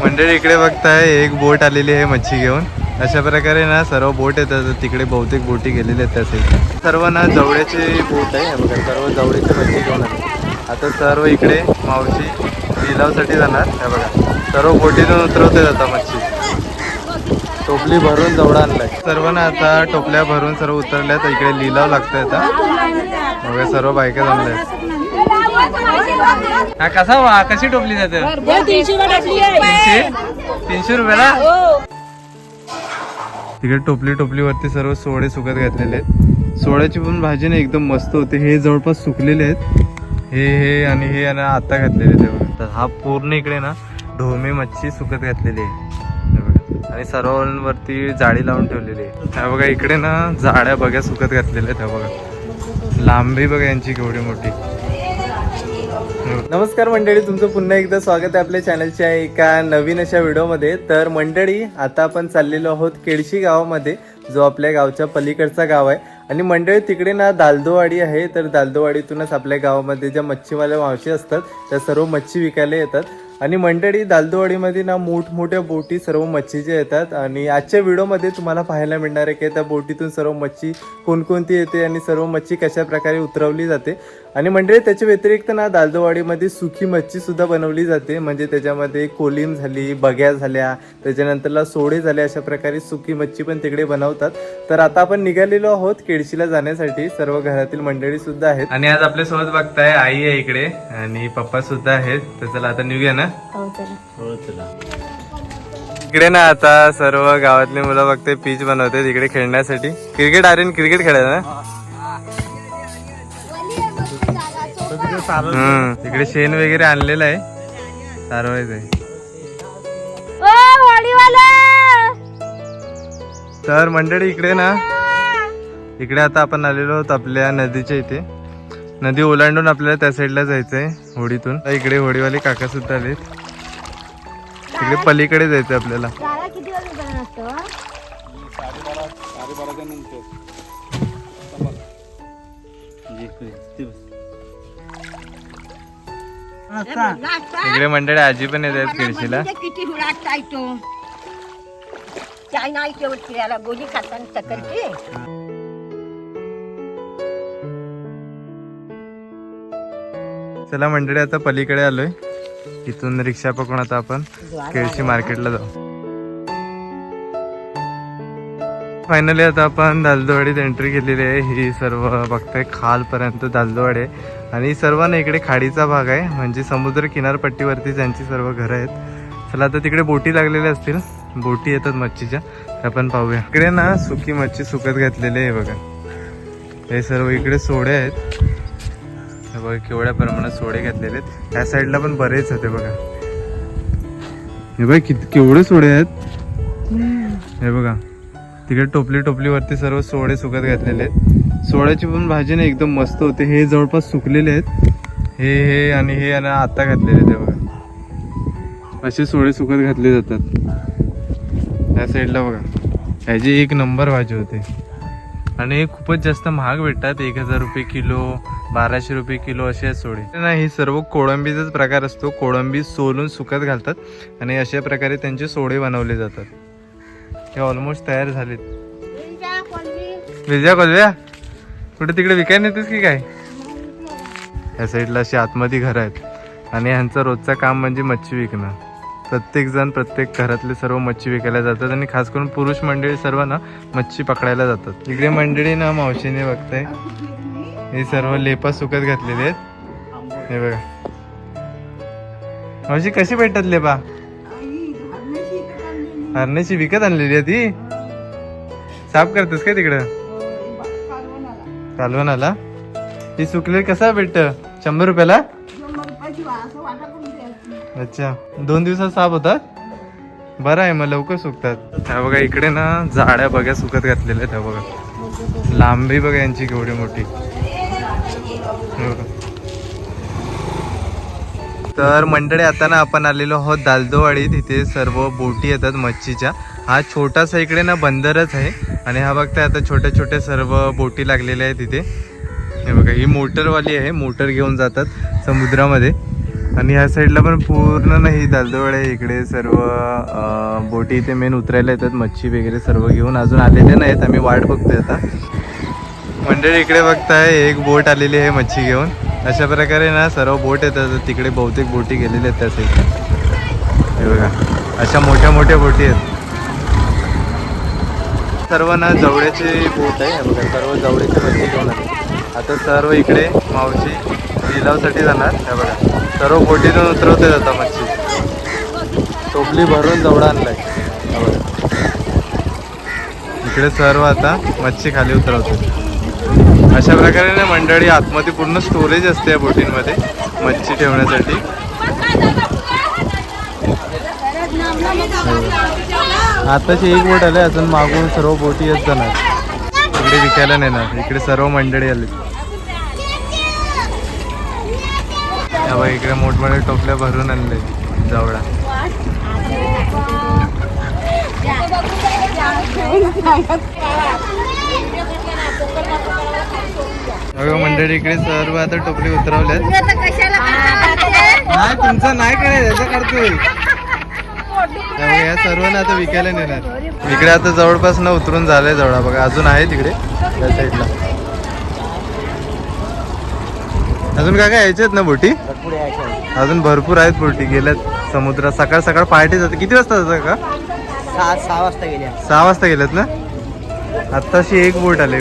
मंडळी इकडे बघताय एक बोट आलेली आहे मच्छी घेऊन. अशा प्रकारे ना सर्व बोट येतात. तिकडे बहुतेक बोटी गेलेल्या आहेत त्या साईड सर्व ना जवळ्याची बोट आहे. बघा सर्व जवळीची मच्छी घेऊन आले. आता सर्व इकडे मावशी लिलावसाठी जाणार. हे बघा सर्व बोटीतून उतरवते आता मच्छी. टोपली भरून जवळ आणलाय. सर्व ना आता टोपल्या भरून सर्व उतरल्या तर इकडे लिलाव लागतोय आता. बघा सर्व बायका जमल्या हा कसा वा कशी टोपली जाते? तीनशे तीनशे? रुपयाला तिकडे टोपली टोपलीवरती सर्व सोडे सुकत घातलेले आहेत. सोड्याची पण भाजी ना एकदम मस्त होते. हे जवळपास सुकलेले आहेत. हे हे आणि हे आणि आता घातलेले हे बघा. तर हा पूर्ण इकडे ना ढोमे मच्छी सुकत घातलेली आहे. हे. आणि सर्वांवरती जाळी लावून ठेवलेली आहे. हा बघा इकडे ना जाळ्या बघा सुकत घातलेल्या आहेत. हा बघा. लांबी बघा यांची केवढी मोठी. नमस्कार मंडळी तुमचं पुन्हा एकदा स्वागत आहे आपल्या चॅनलच्या एका नवीन अशा व्हिडिओमध्ये. तर मंडळी आता आपण चाललेलो आहोत केळशी गावामध्ये जो आपल्या गावच्या पलीकडचा गाव आहे. आणि मंडळी तिकडे ना दालदोवाडी आहे. तर दालदोवाडीतूनच आपल्या गावामध्ये ज्या मच्छीवाल्या मावशी असतात त्या सर्व मच्छी विकायला येतात. आणि मंडळी दालदोवाडीमध्ये ना मोठमोठ्या बोटी सर्व मच्छीच्या येतात. आणि आजच्या व्हिडिओमध्ये तुम्हाला पाहायला मिळणार आहे की त्या बोटीतून सर्व मच्छी कोणकोणती येते आणि सर्व मच्छी कशा प्रकारे उतरवली जाते. आणि मंडळी त्याच्या व्यतिरिक्त ना दालदोवाडीमध्ये सुकी मच्छी सुद्धा बनवली जाते. म्हणजे त्याच्यामध्ये कोलिम झाली बग्या झाल्या त्याच्यानंतरला सोडे झाले अशा प्रकारे सुकी मच्छी पण तिकडे बनवतात. तर आता आपण निघालेलो आहोत केळशीला जाण्यासाठी. सर्व घरातील मंडळी सुद्धा आहेत. आणि आज आपल्यासोबत बघताय आई आहे इकडे आणि पप्पा सुद्धा आहेत. तर चला आता निघूया ना? इकडे ना आता सर्व गावातली मुलं बघते पीच बनवते तिकडे खेळण्यासाठी. क्रिकेट आर्यन क्रिकेट खेळायला ना? हम्म तिकडे शेण वगैरे आणलेलं आहे. सारवायचं आहे. तर मंडळी इकडे ना इकडे आता आपण आलेलो आहोत आपल्या नदीच्या इथे. नदी ओलांडून आपल्याला त्या साईडला जायचंय होडीतून. इकडे होडीवाले काका सुद्धा आलेत. तिकडे पलीकडे जायचंय आपल्याला. इकडे मंडळी आजी पण येत आहेत केळशीला किती हुराट चालतो चाय नाही ठेवत फिरायला. गोळी खाताना सकरची चला मंडळी आता पलीकडे आलोय. इथून रिक्षा पकडून आता आपण केळशी मार्केटला जाऊ. फायनली आता आपण दालदवाडीत एंट्री केलेली आहे. ही सर्व बघताय. खालपर्यंत दालदवाडी आहे. आणि सर्व ना इकडे खाडीचा भाग आहे म्हणजे समुद्र किनारपट्टीवरती त्यांची सर्व घरं आहेत. चला आता तिकडे बोटी लागलेल्या असतील. बोटी येतात मच्छीच्या. आपण पाहूया. इकडे ना सुकी मच्छी सुकत घातलेली आहे बघा. हे सर्व इकडे सोडे आहेत. हे बघा केवढ्या प्रमाणात सोडे घातलेले आहेत. त्या साईडला पण बरेच होते बघा. हे बघा किती केवढे सोडे आहेत. हे बघा तिकडे टोपली टोपलीवरती सर्व सोडे सुकत घातलेले आहेत. सोड्याची पण भाजी ना एकदम मस्त होते. हे जवळपास सुकलेले आहेत. हे हे आणि हे आणि आता घातलेले ते बघा. असे सोडे सुकत घातले जातात. त्या साईडला बघा. ह्याची एक नंबर भाजी होते. आणि हे खूपच जास्त महाग भेटतात. एक हजार रुपये किलो बाराशे रुपये किलो असे आहेत सोडे. ना हे सर्व कोळंबीचाच प्रकार असतो. कोळंबी सोलून सुकत घालतात. आणि अशा प्रकारे त्यांचे सोडे बनवले जातात. हे ऑलमोस्ट तयार झालेत. विजया कोलव्या कुठे तिकडे विकायला नेतेस की काय? या साईडला अशी आतमध्ये घरं आहेत. आणि ह्यांचं रोजचं काम म्हणजे मच्छी विकणं. प्रत्येक जण प्रत्येक घरातले सर्व मच्छी विकायला जातात आणि खास करून पुरुष मंडळी सर्व ना मच्छी पकडायला जातात. इकडे मंडळी ना मावशीने बघताय. हे सर्व लेपा सुकत घातलेले आहेत. हे बघा. मावशी कशी भेटतात लेपा? हरण्याची विकत आणलेली आहे ती. साफ करतेस काय तिकडं? कालवण आला ती सुकलेली कसा भेटत शंभर रुपयाला? अच्छा. दोन दिवसात साफ होतात बरं आहे मग लवकर सुकतात. त्या बघा इकडे ना जाड्या बघा सुकत घातलेल्या आहेत ह्या बघा. लांबी बघा यांची केवढी मोठी. हे. तर मंडळी आता ना आपण आलेलो आहोत दालदोवाडी. तिथे सर्व बोटी येतात मच्छीच्या. हा छोटासा इकडे ना बंदरच आहे. आणि हा बघताय आता छोट्या छोट्या सर्व बोटी लागलेल्या आहेत तिथे हे बघा ही मोटरवाली आहे. मोटर घेऊन जातात समुद्रामध्ये. आणि ह्या साईडला पण पूर्ण नाही दालदवड आहे. इकडे सर्व बोटी इथे मेन उतरायला येतात. मच्छी वगैरे सर्व घेऊन अजून आलेले नाहीत. आम्ही वाट बघतोय आता. मंडळी इकडे बघताय एक बोट आलेली आहे मच्छी घेऊन. अशा प्रकारे ना सर्व बोट येतात. तिकडे बहुतेक बोटी गेलेल्या आहेत त्या साईडला. हे बघा अशा मोठ्या मोठ्या बोटी आहेत. सर्व ना जवळ्याची बोट आहे. बघा सर्व जवळ्याची मच्छी घेऊन आले. आता सर्व इकडे मावशी लिलावसाठी जाणार. हे बघा सर्व बोटीतून उतरवते जातात मच्छी. टोपली भरून जवळा आणलाय. इकडे सर्व आता मच्छी खाली उतरवते. अशा प्रकारे ना मंडळी आतमध्ये पूर्ण स्टोरेज असते या बोटींमध्ये मच्छी ठेवण्यासाठी. आताची एक बोट आले अजून मागून सर्व बोटी येत जाणार. इकडे विकायला नेणार इकडे सर्व मंडळी आली. बघा इकडे मोठमोठ्या टोपल्या भरून आणले जवळा. मंडळी इकडे सर्व आता टोपली उतरवल्यात. नाही तुमचं नाही करायचं याचं करतोय. त्यामुळे या सर्वांना आता विकायला नेणार. इकडे आता जवळपास ना उतरून झालंय जवळ बघा अजून आहे तिकडे त्या साईडला अजून काय काय यायचे आहेत ना बोटी? अजून भरपूर आहेत बोटी गेल्यात समुद्रात. सकाळ सकाळ पहाटे जाते. किती वाजता जातं का सहा सहा वाजता गेल्या. सहा वाजता गेल्यात ना? आत्ताशी एक बोट आली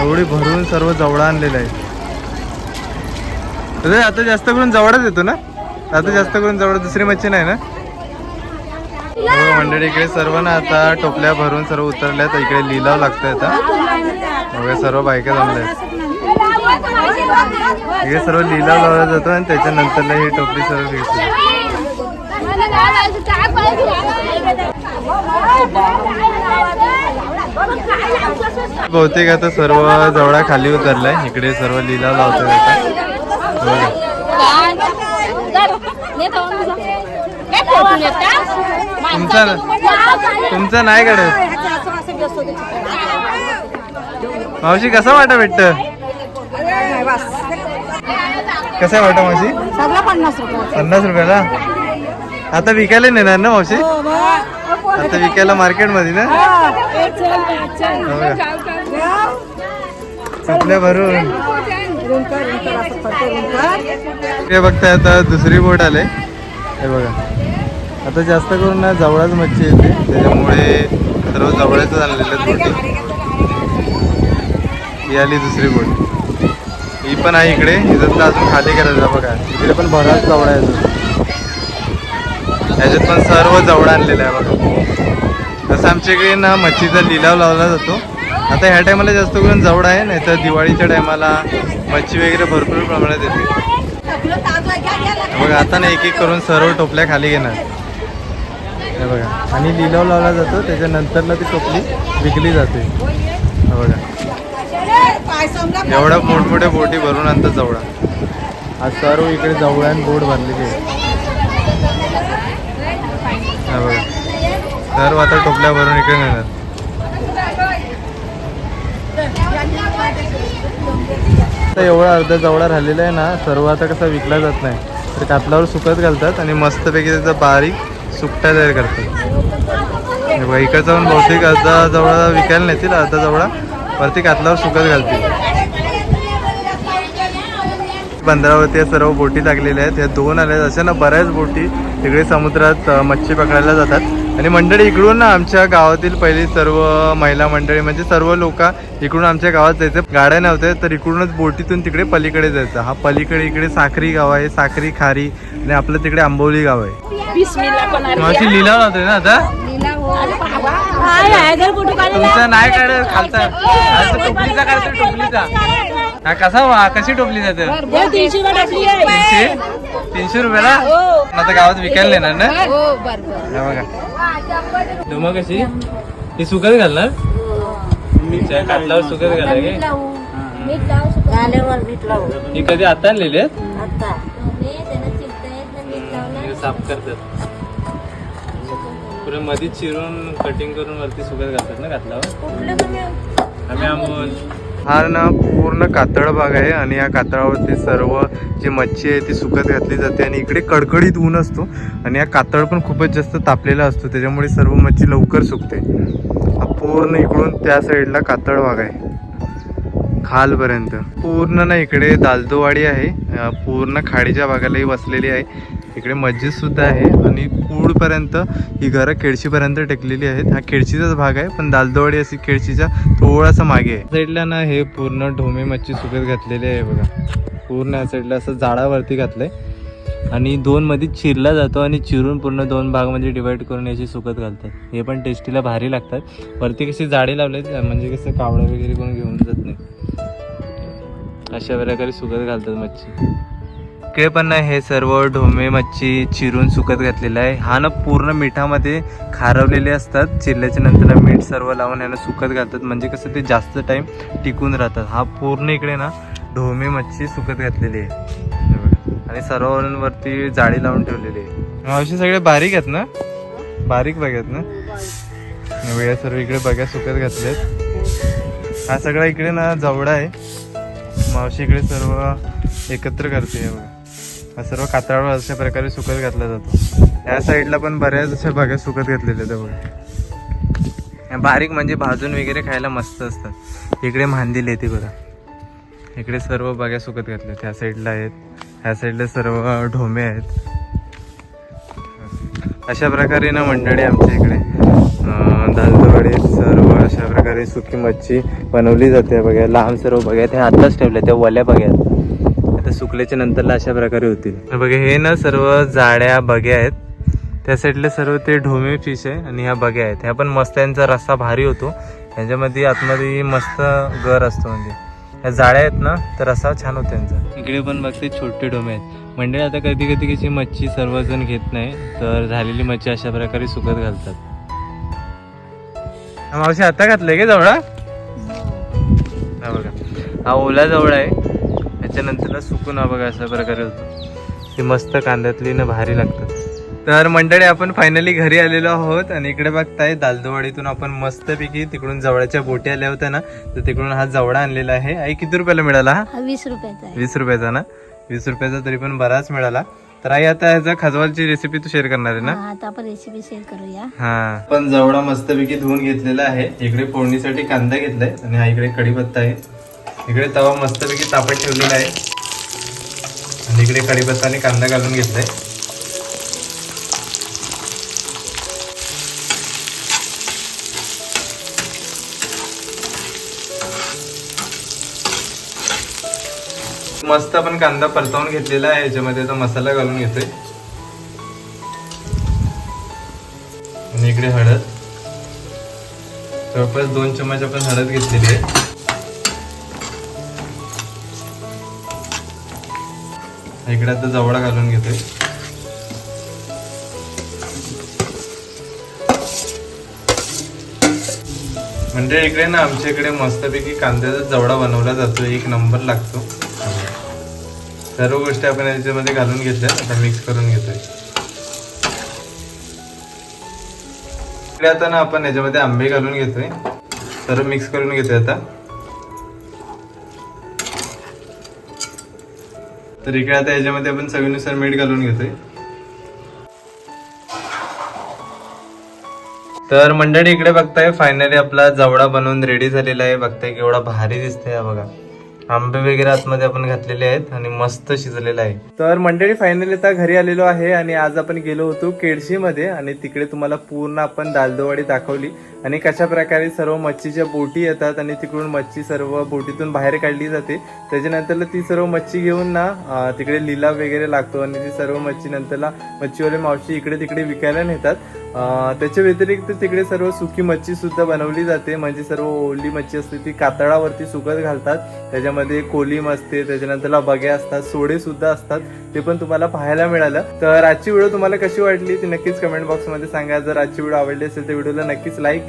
एवढी भरून सर्व जवळा आणलेलं आहे. अरे आता जास्त करून जवळच येतो ना? आता जास्त करून जवळ दुसरी मच्छी नाही ना? हो मंडळी इकडे सर्व ना आता टोपल्या भरून सर्व उतरल्यात. इकडे लिलाव लागतोय आता. बघा सर्व बायका जमल्या इकडे सर्व लिलाव लावला जातो आणि त्याच्यानंतरला ही टोपली सर्व फिरते बहुतेक आता सर्व जवळा खाली उतरलाय. इकडे सर्व लिलाव लावतोय आता. तुमचा तुमचा नाही कडे मावशी कसा वाटा भेटत? आहे वाटा मावशी? पन्नास रुपयाला? आता विकायला नेणार ना मावशी? आता विकायला मार्केटमध्ये ना? हो चपल्या भरून. हे बघताय आता दुसरी बोट आले. हे बघा. आता जास्त करून ना जवळच मच्छी येते. त्याच्यामुळे सर्व जवळच आणलेले बोटी ही आली दुसरी बोट. ही पण आहे इकडे. इथं तर अजून खाली करायचं बघा. इकडे पण बराच जवळ आहे ह्याच्यात पण सर्व जवळ आणलेलं आहे बघा. तसं आमच्या इकडे ना मच्छीचा लिलाव लावला जातो. आता ह्या टायमाला जास्त करून जवळ आहे नाही तर दिवाळीच्या टायमाला मच्छी वगैरे भरपूर प्रमाणात येते. बघा आता ना एक एक करून सर्व टोपल्या खाली घेणार. हे बघा आणि लिलाव लावला जातो त्याच्यानंतरला ती टोपली विकली जाते. बघा. एवढ्या मोठमोठ्या बोटी भरून आणतात जवळा. आज सर्व इकडे जवळ्यान बोट भरलेली आहे. हा बघा. सर्व आता टोपल्या भरून इकडे नेणार. आता एवढा अर्धा जवळा राहिलेला आहे ना सर्व आता कसा विकला जात नाही. तर कातलावर सुकत घालतात आणि मस्तपैकी त्याचा बारीक सुकटा तयार करतात. हे बघा इकडचा पण बहुतेक अर्धा जवळा विकायला नेतील अर्धा जवळा. वरती कातलावर सुकत घालतील. बंदरावरती या सर्व बोटी लागलेल्या आहेत. या दोन आल्या आहेत. अशा ना बऱ्याच बोटी तिकडे समुद्रात मच्छी पकडायला जातात. आणि मंडळी इकडून ना आमच्या गावातील पहिली सर्व महिला मंडळी म्हणजे सर्व लोक इकडून आमच्या गावात जायचं. गाड्या नव्हत्या तर इकडूनच बोटीतून तिकडे पलीकडे जायचं. हा पलीकडे इकडे साखरी गाव आहे साखरी खारी आणि आपलं तिकडे आंबोली गाव आहे. मावशी लिलाव होते ना आता? तुमचा नाही काढत खालचा. टोपलीचा काढतो टोपलीचा. हा कसा वा कशी टोपली जाते तीनशे तीनशे रुपयाला? आता गावात विकायला नेणार ना? हा बघा. डोमा कशी? ही सुकत घालणार? कातलावर सुकत घालाय ही. कधी आता आणलेली आहेत? हे साफ करतात. पुढे मधीच चिरून कटिंग करून वरती सुकत घालतात ना घातल्यावर आम्ही अमोल. हा ना पूर्ण कातळ भाग आहे आणि या कातळावरती सर्व जी मच्छी आहे ती सुकत घातली जाते आणि इकडे कडकडीत ऊन असतो आणि या कातळ पण खूपच जास्त तापलेला असतो त्याच्यामुळे सर्व मच्छी लवकर सुकते. हा पूर्ण इकडून त्या साईडला कातळ भाग आहे. खालपर्यंत. पूर्ण ना इकडे दालदोवाडी आहे पूर्ण खाडीच्या भागालाही वसलेली आहे. इकडे मस्जिद सुद्धा आहे आणि पूरपर्यंत ही घरं केळशीपर्यंत टेकलेली आहेत. हा केळशीचाच भाग आहे पण दालदोवाडी अशी केळशीच्या थोडासा मागे आहे. साईडला ना हे पूर्ण ढोमे मच्छी सुकत घातलेली आहे बघा. पूर्ण या साईडला असं झाडावरती घातलंय. आणि दोन मध्ये चिरला जातो आणि चिरून पूर्ण दोन भागमध्ये म्हणजे डिवाइड करून याची सुकत घालतात. हे पण टेस्टीला भारी लागतात. वरती कशी झाडे लावलेत म्हणजे कसं कावळं वगैरे कोण घेऊन जात नाही. अशा प्रकारे सुकत घालतात मच्छी. इकडे पण हे सर्व ढोमे मच्छी चिरून सुकत घातलेलं आहे. हा ना पूर्ण मिठामध्ये खारवलेले असतात. चिरल्याच्या नंतर मीठ सर्व लावून याला सुकत घालतात. म्हणजे कसं ते जास्त टाईम टिकून राहतात. हा पूर्ण इकडे ना ढोमे मच्छी सुकत घातलेली आहे. आणि सर्वांवरती जाळी लावून ठेवलेली आहे. मावशी सगळे बारीक आहेत ना? बारीक बघत ना. वेळा सर्व इकडे बघा सुकत घातलेत. हा सगळा इकडे ना जवळा आहे. मावशी इकडे सर्व एकत्र करते बघा. हा सर्व कातरावर अशा प्रकारे सुकत घातला जातो. या साईडला पण बऱ्याच अशा बागा सुकत घातलेल्या आहेत बारीक म्हणजे भाजून वगैरे खायला मस्त असतात. इकडे मांदील येते बघा. इकडे सर्व बागा सुकत घातल्या त्या साईडला आहेत. ह्या साईडला सर्व ढोमे आहेत. अशा प्रकारे ना मंडळी आमच्या इकडे अं, सर्व अशा प्रकारे सुकी मच्छी बनवली जाते बघा. लांब सर्व बघा ते आत्ताच ठेवल्या त्या वल्या बघ्यात आता सुकल्याच्या नंतरला अशा प्रकारे होतील. बघा हे ना सर्व जाड्या बग्या आहेत. त्या साईडला सर्व ते ढोमे फिश आहे आणि ह्या बग्या आहेत. ह्या पण मस्त यांचा रस्सा भारी होतो. ह्याच्यामध्ये आतमध्ये मस्त गर असतो म्हणजे. ह्या जाळ्या आहेत ना तर रस्सा छान होतो यांचा. इकडे पण बघते छोटे डोमे आहेत. म्हणजे आता कधी कधी कशी मच्छी सर्वजण घेत नाही तर झालेली मच्छी अशा प्रकारे सुकत घालतात. हा, मावशी आता घातलंय का जवळा? हा बघा. हा ओला जवळ आहे. त्याच्यानंतर सुकून हा बघा अशा प्रकारे होतो. ती मस्त कांद्यातली ना भारी लागतात. तर मंडळी आपण फायनली घरी आलेलो आहोत आणि इकडे बघताय दालदोवाडीतून आपण मस्तपैकी तिकडून जवळच्या बोटी आल्या होत्या ना तर तिकडून हा जवळा आणलेला आहे. आई किती रुपयाला मिळाला हा? वीस रुपयाचा वीस रुपयाचा ना? वीस रुपयाचा तरी पण बराच मिळाला. तर आई आता ह्याचा खजवालची रेसिपी तू शेअर करणार आहे ना? हा, आता आपण रेसिपी शेअर करूया. हा. पण जवळा मस्तपैकी धुवून घेतलेला आहे. इकडे फोडणीसाठी कांदा घेतलाय आणि हा इकडे कढीपत्ता आहे. इकडे तवा मस्तपैकी तापत ठेवलेला आहे. आणि इकडे कढीपत्ता आणि कांदा घालून घेतलाय. मस्त आपण कांदा परतवून घेतलेला आहे याच्यामध्ये आता मसाला घालून घेतोय. आणि इकडे हळद. जवळपास दोन चमच आपण हळद घेतलेली आहे. इकडे आता जवळा घालून घेतोय. म्हणजे इकडे ना आमच्या इकडे मस्तपैकी कांद्याचा जवळा बनवला जातो एक नंबर लागतो. सर्व गोष्टी आपण याच्यामध्ये घालून घेतल्या आता मिक्स करून घेतोय. इकडे आता ना आपण याच्यामध्ये आंबे घालून घेतोय. सर्व मिक्स करून घेतोय आता. तर इकडे आता याच्यामध्ये आपण चवीनुसार मीठ घालून घेतोय. तर मंडळी इकडे बघताय फायनली आपला जवळा बनवून रेडी झालेला आहे. बघताय केवढा भारी दिसतंय हा बघा. आंबे वगैरे आतमध्ये आपण घातलेले आहेत आणि मस्त शिजलेला आहे. तर मंडळी फायनली आता घरी आलेलो आहे आणि आज आपण गेलो होतो केडशीमध्ये आणि तिकडे तुम्हाला पूर्ण आपण दालदोवाडी दाखवली. आणि कशा प्रकारे सर्व मच्छीच्या बोटी येतात आणि तिकडून मच्छी सर्व बोटीतून बाहेर काढली जाते. त्याच्यानंतरला ती सर्व मच्छी घेऊन ना तिकडे लिलाव वगैरे लागतो आणि ती सर्व मच्छी नंतरला मच्छीवाले मावशी इकडे तिकडे विकायला नेतात. त्याच्या व्यतिरिक्त तिकडे सर्व सुकी मच्छी सुद्धा बनवली जाते. म्हणजे सर्व ओली मच्छी असते ती कातळावरती सुकत घालतात. त्याच्यामध्ये कोलीम असते त्याच्यानंतरला बग्या असतात सोडे सुद्धा असतात. ते पण तुम्हाला पाहायला मिळालं. तर आजची व्हिडिओ तुम्हाला कशी वाटली ती नक्कीच कमेंट बॉक्समध्ये सांगा. जर आजची व्हिडिओ आवडली असेल तर व्हिडिओला नक्कीच लाईक